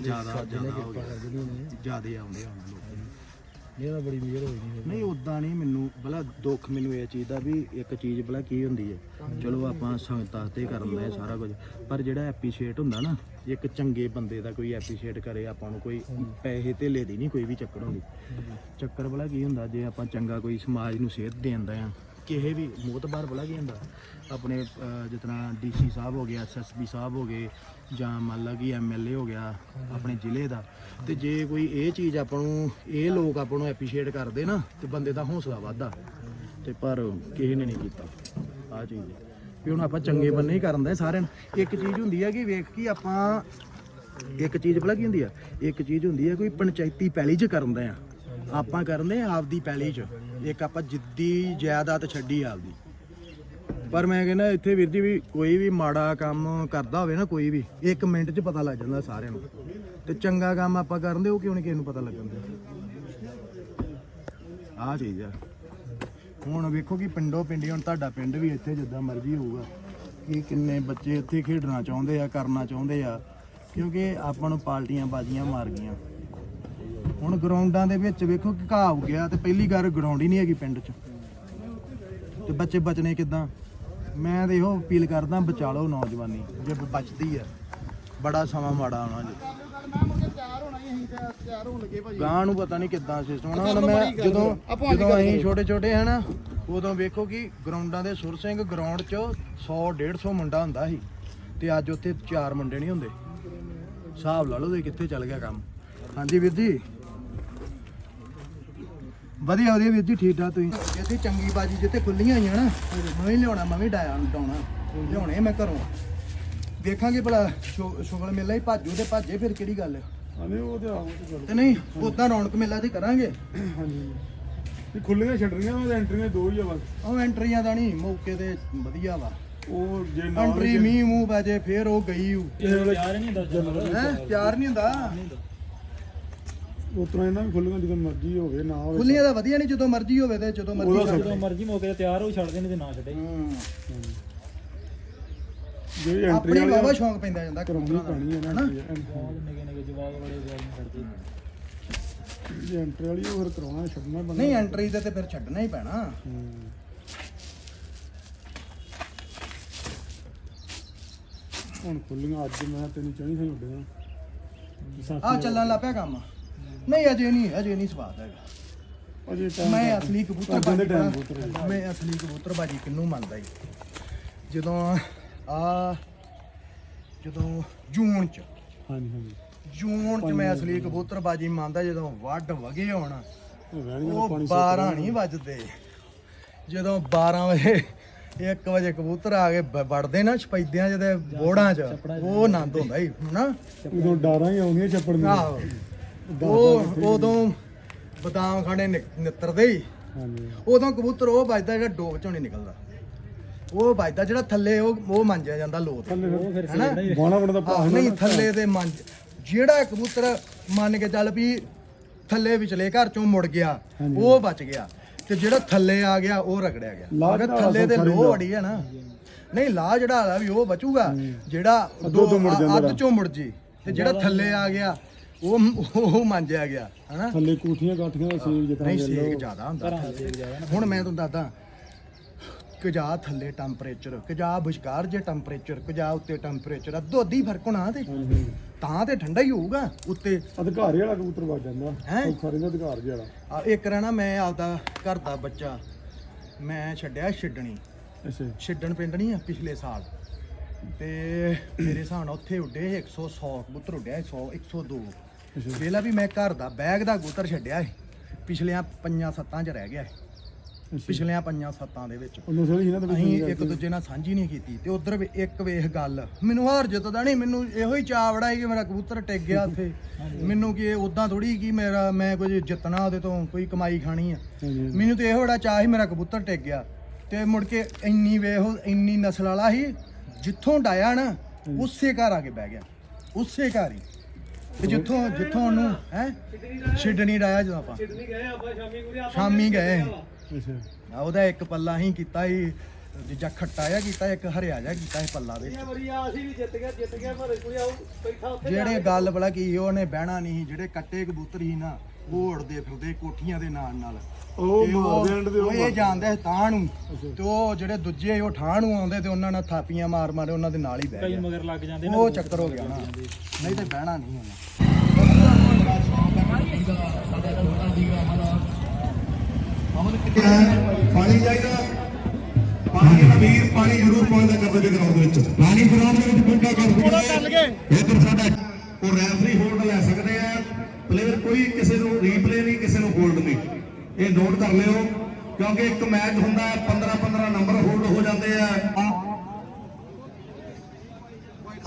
Speaker 2: ਜ਼ਿਆਦਾ ਜ਼ਿਆਦਾ ਹੋ ਗਿਆ। ਜਿਆਦੇ ਆਉਂਦੇ ਹੁਣ ਲੋਕ।
Speaker 4: ਮੇਰਾ ਬੜੀ ਮਿਹਰ ਹੋਈ ਨਹੀਂ
Speaker 2: ਨਹੀਂ ਉਦਾਂ ਨਹੀਂ ਮੈਨੂੰ ਭਲਾ ਦੁੱਖ ਮੈਨੂੰ ਇਹ ਚੀਜ਼ ਦਾ ਵੀ ਇੱਕ ਚੀਜ਼ ਭਲਾ ਕੀ ਹੁੰਦੀ ਹੈ। ਚਲੋ ਆਪਾਂ ਸੰਗਤਾਂ ਤੇ ਕਰਨ ਦਾ ਸਾਰਾ ਕੁਝ। ਪਰ ਜਿਹੜਾ ਐਪਰੀਸ਼ੀਏਟ ਹੁੰਦਾ ਨਾ ਇੱਕ ਚੰਗੇ ਬੰਦੇ ਦਾ ਕੋਈ ਐਪਰੀਸ਼ੀਏਟ ਕਰੇ ਆਪਾਂ ਨੂੰ ਕੋਈ ਪੈਸੇ ਧੇਲੇ ਦੀ ਨਹੀਂ ਕੋਈ ਵੀ ਚੱਕਰ ਹੁੰਦੀ। ਚੱਕਰ ਭਲਾ ਕੀ ਹੁੰਦਾ ਜੇ ਆਪਾਂ ਚੰਗਾ ਕੋਈ ਸਮਾਜ ਨੂੰ ਸੇਧ ਦੇਂਦਾ ਆ ਕਿਸੇ ਵੀ ਮੋਤਬਾਰ ਭਲਾ ਕੀ ਹੁੰਦਾ। ਆਪਣੇ ਅਹ, ਜਿਸ ਤਰ੍ਹਾਂ ਡੀਸੀ ਸਾਹਿਬ ਹੋ ਗਿਆ ਐਸਐਸਪੀ ਸਾਹਿਬ ਹੋ ਗਏ ਜਾਂ ਮੰਨ ਲਾ ਕਿ ਐਮਐਲਏ ਹੋ ਗਿਆ ਆਪਣੇ ਜ਼ਿਲ੍ਹੇ ਦਾ, ਤੇ ਜੇ ਕੋਈ ਇਹ ਚੀਜ਼ ਆਪਾਂ ਨੂੰ, ਇਹ ਲੋਕ ਆਪਾਂ ਨੂੰ ਐਪਰੀਸ਼ੀਏਟ ਕਰਦੇ ਨਾ, ਤੇ ਬੰਦੇ ਦਾ ਹੌਸਲਾ ਵੱਧਦਾ। ਤੇ ਪਰ ਕਿਸੇ ਨੇ ਨਹੀਂ ਕੀਤਾ। ਆ ਚੀਜ਼ ਵੀ ਹੁਣ ਆਪਾਂ ਚੰਗੇ ਬੰਨੇ ਹੀ ਕਰਨ ਦੇ ਸਾਰਿਆਂ ਨੂੰ। ਇੱਕ ਚੀਜ਼ ਹੁੰਦੀ ਹੈ ਕਿ ਵੇਖ ਕੇ ਆਪਾਂ, ਇੱਕ ਚੀਜ਼ ਪਤਾ ਕੀ ਹੁੰਦੀ ਆ? ਇੱਕ ਚੀਜ਼ ਹੁੰਦੀ ਹੈ ਕੋਈ ਪੰਚਾਇਤੀ ਪੈਲੀ 'ਚ ਕਰਨ ਦੇ ਆ। ਆਪਾਂ ਕਰਦੇ ਆ ਆਪਦੀ ਪੈਲੀ 'ਚ। ਇੱਕ ਆਪਾਂ ਜਿੱਦੀ ਜਾਇਦਾਦ ਛੱਡੀ ਆਪਦੀ। ਪਰ ਮੈਂ ਕਹਿੰਦਾ ਇੱਥੇ ਵੀਰ ਜੀ ਵੀ ਕੋਈ ਵੀ ਮਾੜਾ ਕੰਮ ਕਰਦਾ ਹੋਵੇ ਨਾ ਕੋਈ ਵੀ, ਇੱਕ ਮਿੰਟ 'ਚ ਪਤਾ ਲੱਗ ਜਾਂਦਾ ਸਾਰਿਆਂ ਨੂੰ। ਤੇ ਚੰਗਾ ਕੰਮ ਆਪਾਂ ਕਰਦੇ ਉਹ ਕਿਉਂ ਨਹੀਂ ਕਿਸੇ ਨੂੰ ਪਤਾ ਲੱਗਣ ਦਿੰਦਾ ਆਹ ਚੀਜ਼ ਆ। ਹੁਣ ਵੇਖੋ ਕਿ ਪਿੰਡੋਂ ਪਿੰਡੀ, ਹੁਣ ਤੁਹਾਡਾ ਪਿੰਡ ਵੀ ਇੱਥੇ ਜਿੱਦਾਂ ਮਰਜ਼ੀ ਹੋਊਗਾ। ਕਿ ਕਿੰਨੇ ਬੱਚੇ ਇੱਥੇ ਖੇਡਣਾ ਚਾਹੁੰਦੇ ਆ, ਕਰਨਾ ਚਾਹੁੰਦੇ ਆ, ਕਿਉਂਕਿ ਆਪਾਂ ਨੂੰ ਪਾਲਟੀਆਂ ਬਾਜ਼ੀਆਂ ਮਾਰ ਗਈਆਂ। ਹੁਣ ਗਰਾਊਂਡਾਂ ਦੇ ਵਿੱਚ ਵੇਖੋ ਕਿ ਘਾਹ ਹੋ ਗਿਆ ਤੇ ਪਹਿਲੀ ਗੱਲ ਗਰਾਊਂਡ ਹੀ ਨਹੀਂ ਹੈਗੀ ਪਿੰਡ 'ਚ। ਤੇ ਬੱਚੇ ਬਚਨੇ ਕਿੱਦਾਂ? ਮੈਂ ਤੇ ਇਹੋ ਅਪੀਲ ਕਰਦਾ ਬਚਾ ਲਓ ਨੌਜਵਾਨੀ ਜੇ ਬਚਦੀ ਆ। ਬੜਾ ਸਮਾਂ ਮਾੜਾ ਆਉਣਾ ਜੀ। ਗਾਂ ਨੂੰ ਪਤਾ ਨਹੀਂ ਕਿੱਦਾਂ ਸਿਸਟਮ ਹੋਣਾ। ਹੁਣ ਮੈਂ ਜਦੋਂ ਜਦੋਂ ਅਸੀਂ ਛੋਟੇ ਛੋਟੇ ਹਨਾ ਉਦੋਂ ਵੇਖੋ ਕਿ ਗਰਾਊਂਡਾਂ ਦੇ ਸੁਰ ਸਿੰਘ ਗਰਾਊਂਡ 'ਚ 100 150 ਮੁੰਡਾ ਹੁੰਦਾ ਸੀ। ਤੇ ਅੱਜ ਉੱਥੇ ਚਾਰ ਮੁੰਡੇ ਨਹੀਂ ਹੁੰਦੇ। ਹਿਸਾਬ ਲਾ ਲਓ ਤੇ ਕਿੱਥੇ ਚੱਲ ਗਿਆ ਕੰਮ। ਹਾਂਜੀ ਵੀਰ ਜੀ। ਵਧੀਆ ਵਧੀਆ ਵੀਰ ਜੀ ਠੀਕ ਠਾਕ ਤੁਸੀਂ? ਜਿੱਥੇ ਚੰਗੀ ਬਾਜੀ ਜਿੱਥੇ ਖੁੱਲੀਆਂ ਹੋਈਆਂ ਨਾ ਮੈਂ ਵੀ ਲਿਆਉਣਾ ਮੈਂ ਵੀ ਡਾਇਆ ਡਾਉਣਾ। ਲਿਆਉਣੇ ਮੈਂ ਘਰੋਂ। ਦੇਖਾਂਗੇ ਭਲਾ ਸ਼ੁਗਲ ਮੇਲਾ ਹੀ ਭਾਜੂ ਤੇ ਭਾਜੇ ਫਿਰ ਕਿਹੜੀ ਗੱਲ
Speaker 5: ਉਹ ਤੇ ਆਉਂ ਤੇ
Speaker 2: ਤੇ ਨਹੀਂ ਉਦਾਂ ਰੌਣਕ ਮੇਲਾ ਤੇ ਕਰਾਂਗੇ।
Speaker 5: ਹਾਂਜੀ। ਖੁੱਲੀਆਂ ਛੱਡਣੀਆਂ ਵਾ ਐਂਟਰੀਆਂ ਦੋ ਹੀ ਆ ਬਸ।
Speaker 2: ਉਹ ਐਂਟਰੀਆਂ ਦਾ ਨਹੀਂ ਮੌਕੇ ਤੇ ਵਧੀਆ ਵਾ।
Speaker 5: ਉਹ ਜੇ ਨਾ
Speaker 2: ਐਂਟਰੀ ਮੀਂਹ ਮੂੰਹ ਬਾਜੇ ਫੇਰ ਉਹ ਗਈ ਹੂ
Speaker 5: ਕਿਸੇ ਵੇਲੇ
Speaker 2: ਹੈ? ਪਿਆਰ ਨਹੀਂ ਹੁੰਦਾ।
Speaker 5: ਉਤਰਾ ਇਹਨਾਂ ਵੀ ਖੁੱਲੀਆਂ ਜਦੋਂ ਮਰਜ਼ੀ ਹੋਵੇ ਨਾ ਹੋਵੇ
Speaker 2: ਖੁੱਲੀਆਂ ਦਾ ਵਧੀਆ ਨਹੀਂ ਜਦੋਂ ਮਰਜ਼ੀ ਹੋਵੇ ਤੇ ਜਦੋਂ ਮਰਜ਼ੀ
Speaker 5: ਉਹਦਾ
Speaker 2: ਛੱਡ
Speaker 5: ਸਭ-
Speaker 6: ਮਰਜ਼ੀ ਮੌਕੇ ਤੇ ਤਿਆਰ ਹੋ ਛੱਡਦੇ ਨੇ ਤੇ ਨਾ ਛੱਡੇ।
Speaker 2: ਹੂੰ।
Speaker 5: ਜਿਹੜੀ ਐਂਟਰੀ
Speaker 2: ਆਪਣੀ ਬਾਬਾ ਸ਼ੌਂਕ ਪੈਂਦਾ ਜਾਂਦਾ
Speaker 5: ਕਰਾਉਣੀ
Speaker 2: ਦਾ
Speaker 5: ਪੈਣੀ ਹੈ ਨਾ?
Speaker 6: ਨਿੱਕੇ ਨਿੱਕੇ ਜਵਾਗ ਬੜੇ ਜਵਾਗ ਨੂੰ। ਛੱਡਦੇ
Speaker 5: ਜੇ ਐਂਟਰੀ ਵਾਲੀ ਉਹ ਫਿਰ ਕਰਾਉਣਾ ਛੱਡਣਾ ਬੰਦਾ
Speaker 2: ਨਹੀਂ ਐਂਟਰੀ ਤੇ ਤੇ ਫਿਰ ਛੱਡਣਾ ਹੀ ਪੈਣਾ।
Speaker 5: ਹੂੰ। ਹੁਣ ਖੁੱਲੀਆਂ ਅੱਜ ਮੈਂ ਤੈਨੂੰ ਚਾਹੀ ਸੀ ਉੱਡੀਆਂ
Speaker 2: ਆ ਚੱਲਣ ਲੱਗ ਪਿਆ ਕੰਮ। ਨਹੀਂ ਅਜੇ ਨਹੀਂ ਅਜੇ ਨਹੀਂ ਸਵਾਦ ਹੈਗਾ।
Speaker 5: ਅਜੇ ਟਾਈਮ
Speaker 2: ਮੈਂ ਅਸਲੀ ਕਬੂਤਰ
Speaker 5: ਟਾਈਮ ਕਬੂਤਰ
Speaker 2: ਮੈਂ ਅਸਲੀ ਕਬੂਤਰ ਬਾਜੀ ਕਿੰਨੂੰ ਮੰਨਦਾ ਈ। ਜਦੋਂ ਆ ਜਦੋਂ ਜੂਨ ਚ
Speaker 5: ਹਾਂਜੀ ਹਾਂਜੀ।
Speaker 2: ਜੂਨ ਚ ਮੈਂ ਅਸਲੀ ਕਬੂਤਰ ਬਾਜੀ ਮੰਨਦਾ ਜਦੋਂ ਵੱਡ ਵਗੇ ਹੋਣ
Speaker 5: ਉਹ ਰਹਿਣੀ
Speaker 2: ਉਹ 12 ਨਹੀਂ ਵੱਜਦੇ। ਜਦੋਂ 12 ਵਜੇ 1 ਵਜੇ ਕਬੂਤਰ ਆ ਕੇ ਵੜਦੇ ਨਾ ਛਪੈਦਿਆਂ ਜਿਹਦੇ ਬੋੜਾਂ ਚ ਉਹ ਆਨੰਦ ਹੁੰਦਾ ਹੀ ਹਨਾ?
Speaker 5: ਉਦੋਂ ਡਾਰਾਂ ਹੀ ਆਉਂਦੀਆਂ ਛੱਪੜ
Speaker 2: ਆਹੋ। ਉਹ ਉਦੋਂ ਬਦਾਮ ਖਾਣੇ ਨਿੱਤਰਦੇ ਹੀ।
Speaker 5: ਹਾਂਜੀ।
Speaker 2: ਉਦੋਂ ਕਬੂਤਰ ਉਹ ਵੱਜਦਾ ਜਿਹੜਾ ਡੋਬ ਚੋਂ ਨਹੀਂ ਨਿਕਲਦਾ। ਉਹ ਵੱਜਦਾ ਜਿਹੜਾ ਥੱਲੇ ਉਹ ਉਹ ਮੰਜਿਆ ਜਾਂਦਾ ਲੋਤ ਹੈਨਾ?
Speaker 5: ਬਣਾ ਦਾ ਭਾਵ
Speaker 2: ਨਹੀਂ ਥੱਲੇ ਦੇ ਮੰਜ ਜਿਹੜਾ ਕਬੂਤਰ ਮੰਨ ਕੇ ਚੱਲ ਵੀ ਥੱਲੇ ਵਿਚਲੇ ਘਰ ਚੋਂ ਮੁੜ ਗਿਆ ਉਹ ਬਚ ਗਿਆ। ਤੇ ਜਿਹੜਾ ਥੱਲੇ ਆ ਗਿਆ ਉਹ ਰਗੜਿਆ ਗਿਆ। ਅਗਰ ਥੱਲੇ ਤੇ ਲੋਹ ਅੜੀ ਹੈ ਨਾ ਨਹੀਂ ਲਾਹ ਜਿਹੜਾ ਵਾਲਾ ਵੀ ਉਹ ਬਚੂਗਾ। ਜਿਹੜਾ
Speaker 5: ਤੋਂ
Speaker 2: ਅੱਧ ਚੋਂ ਮੁੜ ਜੀ ਤੇ ਜਿਹੜਾ ਥੱਲੇ ਆ ਗਿਆ ਉਹ ਉਹ ਮੰਜਿਆ ਗਿਆ ਹਨਾ?
Speaker 5: ਥੱਲੇ ਕੋਠੀਆਂ ਕਾਠੀਆਂ ਦਾ ਸੇਵ ਜਿਤਨਾ
Speaker 2: ਨਹੀਂ ਸੇਕ ਜ਼ਿਆਦਾ ਹੁੰਦਾ ਹੁਣ ਮੈਂ ਤੁਹਾਨੂੰ ਦੱਸਦਾ ਕਜਾ ਥੱਲੇ ਟੈਂਪਰੇਚਰ ਕਜਾ ਵਿਚਕਾਰ ਜੇ ਟੈਂਪਰੇਚਰ ਕਜਾ ਉੱਤੇ ਟੈਂਪਰੇਚਰ ਅੱਧੋ ਅੱਧੀ ਫ਼ਰਕ ਹੋਣਾ ਤੇ। ਤਾਂ ਤੇ ਠੰਡਾ ਹੀ ਹੋਊਗਾ ਉੱਤੇ।
Speaker 5: ਅਧਿਕਾਰੀ ਵਾਲਾ ਕਬੂਤਰ ਵੱਜ ਜਾਂਦਾ।
Speaker 2: ਹੈਂ?
Speaker 5: ਉਹ ਖਰੇ ਦਾ ਅਧਿਕਾਰ ਜਿਹਾ
Speaker 2: ਆ ਇੱਕ ਰਹਿਣਾ ਮੈਂ ਆਪਦਾ ਘਰ ਦਾ ਬੱਚਾ ਮੈਂ ਛੱਡਿਆ ਛੱਡਣੀ।
Speaker 5: ਅੱਛਾ।
Speaker 2: ਛੱਡਣ ਪਿੰਡ ਨਹੀਂ ਆ ਪਿਛਲੇ ਸਾਲ। ਤੇ ਮੇਰੇ ਹਿਸਾਬ ਨਾਲ ਉੱਥੇ ਉੱਡੇ 100 100 ਕਬੂਤਰ ਉੱਡਿਆ 100 102
Speaker 5: ਅੱਛਾ
Speaker 2: ਵੇਲਾ ਵੀ ਮੈਂ ਘਰ ਦਾ ਬੈਗ ਦਾ ਕਬੂਤਰ ਛੱਡਿਆ ਸੀ। ਪਿਛਲੀਆਂ ਪੰਜਾਂ ਸੱਤਾਂ 'ਚ ਰਹਿ ਗਿਆ।
Speaker 5: ਅੱਛਾ।
Speaker 2: ਪਿਛਲੀਆਂ ਪੰਜਾਂ ਸੱਤਾਂ ਦੇ ਵਿੱਚ।
Speaker 5: ਉਹਨੂੰ ਸੋਹਣੀ
Speaker 2: ਅਸੀਂ ਇੱਕ ਦੂਜੇ ਨਾਲ ਸਾਂਝੀ ਨਹੀਂ ਕੀਤੀ ਤੇ ਉਧਰ ਇੱਕ ਵੇਖ ਗੱਲ। ਮੈਨੂੰ ਹਾਰ ਜਿੱਤ ਦਾ ਨਹੀਂ ਮੈਨੂੰ ਇਹੋ ਹੀ ਚਾਵੜਾ ਕਿ ਮੇਰਾ ਕਬੂਤਰ ਟਿਕ ਗਿਆ ਉੱਥੇ। ਮੈਨੂੰ ਕਿ ਉਦਾਂ ਥੋੜੀ ਕਿ ਮੇਰਾ ਮੈਂ ਕੁਝ ਜਿੱਤਣਾ ਉਹਦੇ ਤੋਂ ਕੋਈ ਕਮਾਈ ਖਾਣੀ ਆ। ਮੈਨੂੰ ਤੇ ਇਹੋ ਬੜਾ ਚਾਹ ਸੀ ਮੇਰਾ ਕਬੂਤਰ ਟਿਕ ਗਿਆ। ਤੇ ਮੁੜ ਕੇ ਇੰਨੀ ਵੇਖ ਇੰਨੀ ਨਸਲ ਵਾਲਾ ਸੀ ਜਿੱਥੋਂ ਡਾਇਆ ਨਾ ਉਸੇ ਘਰ ਆ ਕੇ ਬਹਿ ਗਿਆ। ਉਸੇ ਘਰ ਹੀ। ਜਿੱਥੋਂ ਜਿੱਥੋਂ ਉਹਨੂੰ ਹੈ? ਛਿੜਨੀ ਡਾਇਆ ਜਦੋਂ ਆਪਾਂ। ਸ਼ਾਮੀ ਗਏ।
Speaker 5: ਅੱਛਾ।
Speaker 2: ਆ ਉਹਦਾ ਇੱਕ ਪੱਲਾ ਹੀ ਕੀਤਾ ਸੀ ਦੂਜਾ ਖੱਟਾ ਜਿਹਾ ਕੀਤਾ ਇੱਕ ਹਰਿਆ ਜਿਹਾ ਕੀਤਾ ਸੀ ਪੱਲਾ ਦੇ ਜਿਹੜੇ ਗੱਲ ਬਲਾ ਕੀ ਉਹਨੇ ਬਹਿਣਾ ਨਹੀਂ ਜਿਹੜੇ ਕੱਟੇ ਕਬੂਤਰ ਸੀ ਨਾ ਉਹ ਉੜਦੇ ਫਿਰਦੇ ਕੋਠੀਆਂ ਦੇ ਨਾਲ ਨਾਲ।
Speaker 5: ਉਹ
Speaker 2: ਤੇ
Speaker 5: ਮਾਰਦੇ ਐਂਡ ਦੇ
Speaker 2: ਉਹ
Speaker 5: ਉਹ
Speaker 2: ਇਹ ਜਾਣਦੇ ਸੀ ਤਾਂ ਨੂੰ। ਤੇ ਉਹ ਜਿਹੜੇ ਦੂਜੇ ਉਹ ਠਾਹ ਨੂੰ ਆਉਂਦੇ ਤੇ ਉਹਨਾਂ ਨਾਲ ਥਾਪੀਆਂ ਮਾਰ ਮਾਰੇ ਉਹਨਾਂ ਦੇ ਨਾਲ ਹੀ ਬਹਿ
Speaker 6: ਕਈ ਮਗਰ ਲੱਗ ਜਾਂਦੇ ਨੇ
Speaker 2: ਉਹ ਚੱਕਰ ਹੋ ਗਿਆ ਨਾ। ਨਹੀਂ ਤੇ ਬਹਿਣਾ ਨਹੀਂ ਉਹਨਾਂ
Speaker 7: ਪਾਣੀ ਚਾਹੀਦਾ। ਪਾਣੀ ਦਾ ਵੀਰ ਪਾਣੀ ਜ਼ਰੂਰ ਪਹੁੰਚਦਾ ਕਰਦੇ ਦੇ ਗਰਾਊਂਡ ਵਿੱਚ। ਪਾਣੀ ਗਰਾਊਂਡ ਦੇ ਵਿੱਚ ਪਹੁੰਚਾ ਕਰ ਗਏ। ਇੱਧਰ ਸਾਡਾ ਉਹ ਰੈਫਰੀ ਹੋਲਡ ਲੈ ਸਕਦੇ ਆ। ਪਲੇਅਰ ਕੋਈ ਕਿਸੇ ਨੂੰ ਰੀਪਲੇ ਨਹੀਂ, ਕਿਸੇ ਨੂੰ ਹੋਲਡ ਨਹੀਂ। ਇਹ ਨੋਟ ਕਰ ਲਿਓ, ਕਿਉਂਕਿ ਇੱਕ ਮੈਚ ਹੁੰਦਾ 15 15 ਨੰਬਰ ਹੋਲਡ ਹੋ ਜਾਂਦੇ ਆ।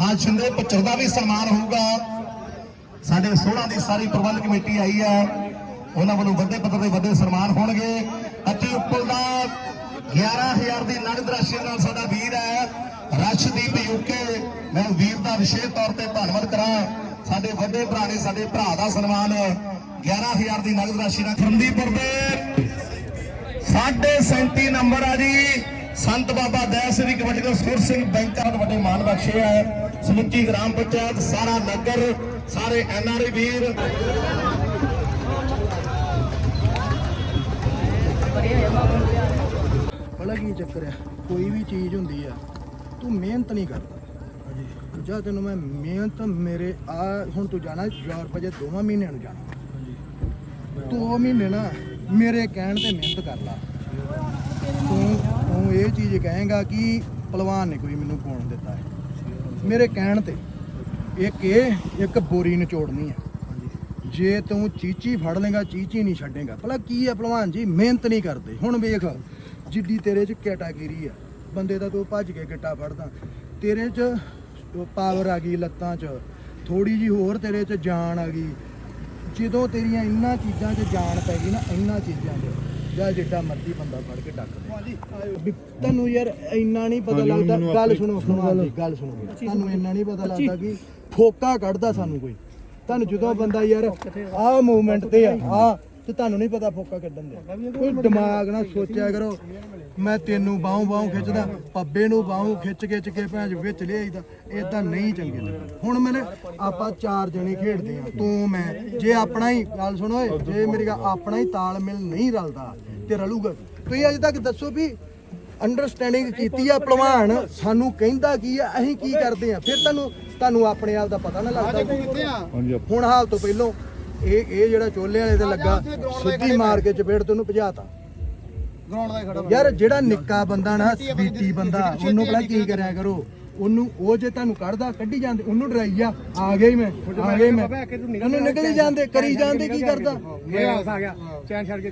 Speaker 7: ਹਾਂ, ਸ਼ਿੰਦੇ, ਪੱਚਰ ਦਾ ਵੀ ਸਨਮਾਨ ਹੋਊਗਾ। ਸਾਡੇ 16 ਦੀ ਸਾਰੀ ਪ੍ਰਬੰਧ ਕਮੇਟੀ ਆਈ ਹੈ ਉਹਨਾਂ ਵੱਲੋਂ ਵੱਡੇ ਪੱਧਰ ਦੇ ਵੱਡੇ ਸਨਮਾਨ ਹੋਣਗੇ। ਅਤੇ ਉੱਪਰ ਦਾ 11000 ਦੀ ਨਗਦ ਰਾਸ਼ੀ ਨਾਲ ਸਾਡਾ ਵੀਰ ਹੈ, ਰਸ਼ਦੀਪ ਯੂਕੇ ਮੈਂ ਵੀਰ ਦਾ ਵਿਸ਼ੇਸ਼ ਤੌਰ ਤੇ ਧੰਨਵਾਦ ਕਰਾਂ। ਸਾਡੇ ਵੱਡੇ ਭਰਾ ਨੇ ਸਾਡੇ ਭਰਾ ਦਾ ਸਨਮਾਨ 11000 ਦੀ ਨਗਦ ਰਾਸ਼ੀ ਨਾਲ ਫਰੰਦੀਪੁਰ ਦੇ ਸਾਢੇ 37 ਨੰਬਰ ਆ ਜੀ। ਸੰਤ ਬਾਬਾ ਦਇਆ ਸ੍ਰੀ ਕਬੱਡੀ ਸੁਰ ਸਿੰਘ ਬੈਂਕਾਂ ਦੇ ਵੱਡੇ ਮਾਨ ਬਖਸ਼ੇ ਆ। ਸਮੁੱਚੀ ਗ੍ਰਾਮ ਪੰਚਾਇਤ, ਸਾਰਾ ਨਗਰ, ਸਾਰੇ ਐਨਆਰਆਈ ਵੀਰ।
Speaker 2: ਪਤਾ ਕੀ ਚੱਕਰ ਆ? ਕੋਈ ਵੀ ਚੀਜ਼ ਹੁੰਦੀ ਆ, ਤੂੰ ਮਿਹਨਤ ਨਹੀਂ ਕਰਦਾ। ਹਾਂਜੀ ਜਾਂ ਤੈਨੂੰ ਮੈਂ ਮਿਹਨਤ ਮੇਰੇ ਆ ਹੁਣ ਤੂੰ ਜਾਣਾ ਯੂਰਪ ਜੇ ਦੋਵਾਂ ਮਹੀਨਿਆਂ ਨੂੰ ਜਾਣਾ। ਤੂੰ ਉਹ ਮਹੀਨੇ ਨਾ ਮੇਰੇ ਕਹਿਣ ਤੇ ਮਿਹਨਤ ਕਰ ਲਾ। ਤੂੰ ਤੂੰ ਇਹ ਚੀਜ਼ ਕਹੇਗਾ ਕਿ ਪਹਿਲਵਾਨ ਨੇ ਕੋਈ ਮੈਨੂੰ ਪਾਉਣ ਦਿੱਤਾ ਹੈ। ਮੇਰੇ ਕਹਿਣ ਤੇ ਇੱਕ ਇਹ ਇੱਕ ਬੋਰੀ ਨਿਚੋੜਨੀ ਆ ਜੇ ਤੂੰ ਚੀਚੀ ਫੜ ਲੇਗਾ ਚੀਚੀ ਨਹੀਂ ਛੱਡੇਗਾ। ਭਲਾ ਕੀ ਹੈ ਭਲਵਾਨ ਜੀ? ਮਿਹਨਤ ਨਹੀਂ ਕਰਦੇ। ਹੁਣ ਵੇਖ ਜਿੱਡੀ ਤੇਰੇ 'ਚ ਕੈਟਾਗਰੀ ਆ ਬੰਦੇ ਦਾ ਤੂੰ ਭੱਜ ਕੇ ਗਿੱਟਾ ਫੜਦਾ। ਤੇਰੇ 'ਚ ਪਾਵਰ ਆ ਗਈ ਲੱਤਾਂ 'ਚ। ਥੋੜੀ ਜੀ ਹੋਰ ਤੇਰੇ 'ਚ ਜਾਨ ਆ ਗਈ। ਜਦੋਂ ਤੇਰੀਆਂ ਇੰਨਾ ਚੀਜ਼ਾਂ 'ਚ ਜਾਨ ਪੈ ਗਈ ਨਾ ਇੰਨਾ ਚੀਜ਼ਾਂ 'ਚ। ਜਾਂ ਜਿੱਡਾ ਮਰਜ਼ੀ ਬੰਦਾ ਫੜ ਕੇ ਡੱਕ ਦੇ। ਵੀ ਤੁਹਾਨੂੰ ਯਾਰ ਇੰਨਾ ਨਹੀਂ ਪਤਾ ਲੱਗਦਾ। ਗੱਲ ਸੁਣੋ ਸੁਣੋ ਗੱਲ ਸੁਣੋ। ਤੁਹਾਨੂੰ ਇੰਨਾ ਨਹੀਂ ਪਤਾ ਲੱਗਦਾ ਕਿ ਫੋਕਾ ਕੱਢਦਾ ਸਾਨੂੰ ਕੋਈ। ਤੁਹਾਨੂੰ ਜਦੋਂ ਬੰਦਾ ਯਾਰ ਆਹ ਮੂਵਮੈਂਟ ਤੇ ਆ ਆ ਤੇ ਤੁਹਾਨੂੰ ਨਹੀਂ ਪਤਾ ਫੋਕਾ ਕੱਢਣ ਦੇ। ਕੋਈ ਦਿਮਾਗ ਨਾਲ ਸੋਚਿਆ ਕਰੋ ਮੈਂ ਤੈਨੂੰ ਬਾਹੋਂ ਬਾਹੋਂ ਖਿੱਚਦਾ ਪੱਬੇ ਨੂੰ ਬਾਹੋਂ ਖਿੱਚ ਖਿੱਚ ਕੇ ਭੈਣ ਵਿੱਚ ਲਿਆਈਦਾ ਇਦਾਂ ਨਹੀਂ ਚੰਗੇ ਲੱਗਦੇ। ਹੁਣ ਮੈਨੇ ਆਪਾਂ ਚਾਰ ਜਣੇ ਖੇਡਦੇ ਆ ਤੂੰ ਮੈਂ। ਜੇ ਆਪਣਾ ਹੀ ਗੱਲ ਸੁਣੋ ਓਏ ਜੇ ਮੇਰੀ ਗੱਲ ਆਪਣਾ ਹੀ ਤਾਲਮੇਲ ਨਹੀਂ ਰਲਦਾ ਤੇ ਰਲੂਗਾ? ਤੁਸੀਂ ਅਜੇ ਤੱਕ ਦੱਸੋ ਵੀ ਅੰਡਰਸਟੈਂਡਿੰਗ ਕੀਤੀ ਆ ਭਲਵਾਨ? ਸਾਨੂੰ ਕਹਿੰਦਾ ਕੀ ਆ? ਅਸੀਂ ਕੀ ਕਰਦੇ ਆ? ਫਿਰ ਤੁਹਾਨੂੰ ਤੁਹਾਨੂੰ ਆਪਣੇ ਆਪ ਦਾ ਪਤਾ ਨਾ ਲੱਗਦਾ। ਹੁਣ ਹਾਲ ਤੋਂ ਪਹਿਲੋਂ ਇਹ ਇਹ ਜਿਹੜਾ ਚੋਲੇ ਵਾਲੇ ਤੇ ਲੱਗਾ ਸਿੱਧੀ ਮਾਰ ਕੇ ਚਪੇੜ ਤੇ ਉਹਨੂੰ ਭਜਾਤਾ
Speaker 4: ਗਰਾਊਂਡ ਦਾ ਹੀ ਖੜਾ
Speaker 2: ਯਾਰ ਜਿਹੜਾ ਨਿੱਕਾ ਬੰਦਾ ਨਾ ਬੀਟੀ ਬੰਦਾ ਉਹਨੂੰ ਪਹਿਲਾਂ ਕੀ ਕਰਿਆ ਕਰੋ? ਉਹਨੂੰ ਉਹ ਜੇ ਤੁਹਾਨੂੰ ਕੱਢਦਾ ਕੱਢੀ ਜਾਂਦੇ ਉਹਨੂੰ ਡਰਾਈ ਆ ਗਿਆ ਹੀ ਮੈਂ ਆ ਗਿਆ ਹੀ ਮੈਂ। ਉਹਨੂੰ ਨਿਕਲੀ ਜਾਂਦੇ ਕਰੀ ਜਾਂਦੇ ਕੀ ਕਰਦਾ?
Speaker 4: ਆ ਗਿਆ ਚੈਨ ਛੱਡ ਕੇ